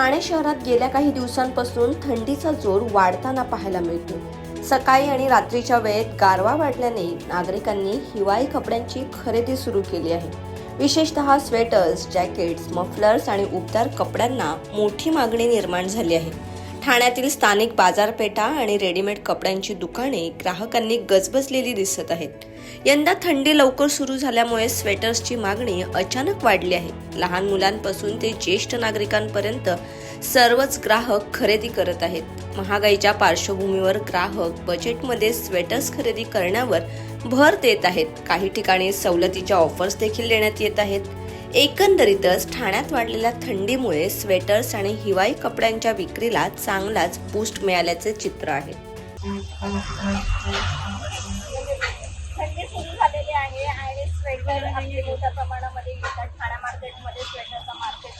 ठाणे शहरात गेल्या काही दिवसांपासून थंडीचा जोर वाढताना पाहायला मिळतो. सकाळी आणि रात्रीच्या वेळेत गारवा वाढल्याने नागरिकांनी हिवाळी कपड्यांची खरेदी सुरू केली आहे. विशेषतः स्वेटर्स जॅकेट्स मफलर्स आणि उबदार कपड्यांना मोठी मागणी निर्माण झाली आहे. ठाण्यातील स्थानिक बाजारपेठा आणि रेडीमेड कपड्यांची दुकाने ग्राहकांनी गजबजलेली दिसत आहेत. यंदा थंडी लवकर सुरू झाल्यामुळे स्वेटर्सची मागणी अचानक वाढली आहे. लहान मुलांपासून ते ज्येष्ठ नागरिकांपर्यंत सर्वच ग्राहक खरेदी करत आहेत. महागाईच्या पार्श्वभूमीवर ग्राहक बजेटमध्ये स्वेटर्स खरेदी करण्यावर भर देत आहेत. काही ठिकाणी सवलतीच्या ऑफर्स देखील देण्यात येत आहेत. एकंदरीतच ठाण्यात वाढलेल्या थंडीमुळे स्वेटर्स आणि हिवाळी कपड्यांच्या विक्रीला चांगलाच बूस्ट मिळाल्याचे चित्र आहे. थंडी सुरू झालेली आहे आणि स्वेटर आपले मोठ्या प्रमाणामध्ये येतात. ठाणा मार्केटमध्ये स्वेटरचं मार्केट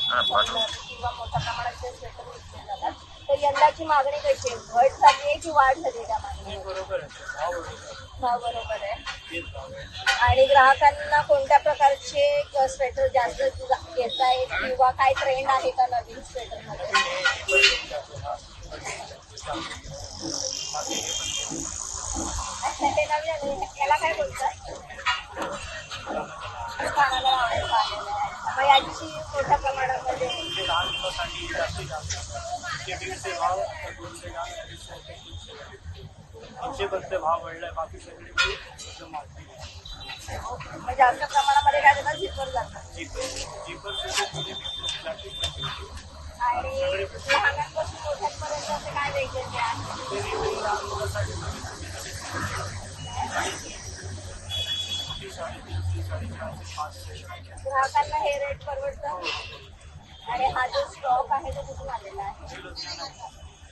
किंवा मोठ्या प्रमाणात ते स्वेटर विकले जातात तर यंदाची मागणी कशी आहे? घट झाली आहे की वाढ झाली आहे त्या मागणी बरोबर आहे. भाव बरोबर आहे. आणि ग्राहकांना कोणत्या प्रकारचे स्वेटर जास्त घेत आहेत किंवा काय ट्रेंड आहे का नवीन स्वेटरमध्ये? अच्छा ते नवीन याला काय बोलतात मग याची मोठ्या प्रमाणामध्ये? लहान मुलांसाठी जास्तीत जास्त. दीडशे भाव दोनशे तीनशे पर्यंत भाव वाढलाय बाकी सगळे जास्त प्रमाणामध्ये काय देतात झिपर जातात. जीपर जीपर सुद्धा प्लास्टिक आणि लहानांपासून मोठ्यांपर्यंत असे काय ते लहान मुलांसाठी ग्राहकांना हे रेट परवडतं? आणि हा जो स्टॉक आहे तो कुठून आलेला आहे?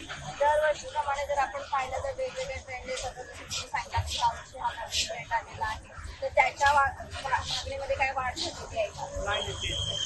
दरवर्षीप्रमाणे जर आपण पाहिलं तर वेगवेगळे ट्रेंड येतात जसं सांगितलं की यावर्षी हा नवीन ट्रेंड आलेला आहे. तर त्याच्या मागणीमध्ये काय वाढ झालेली आहे? का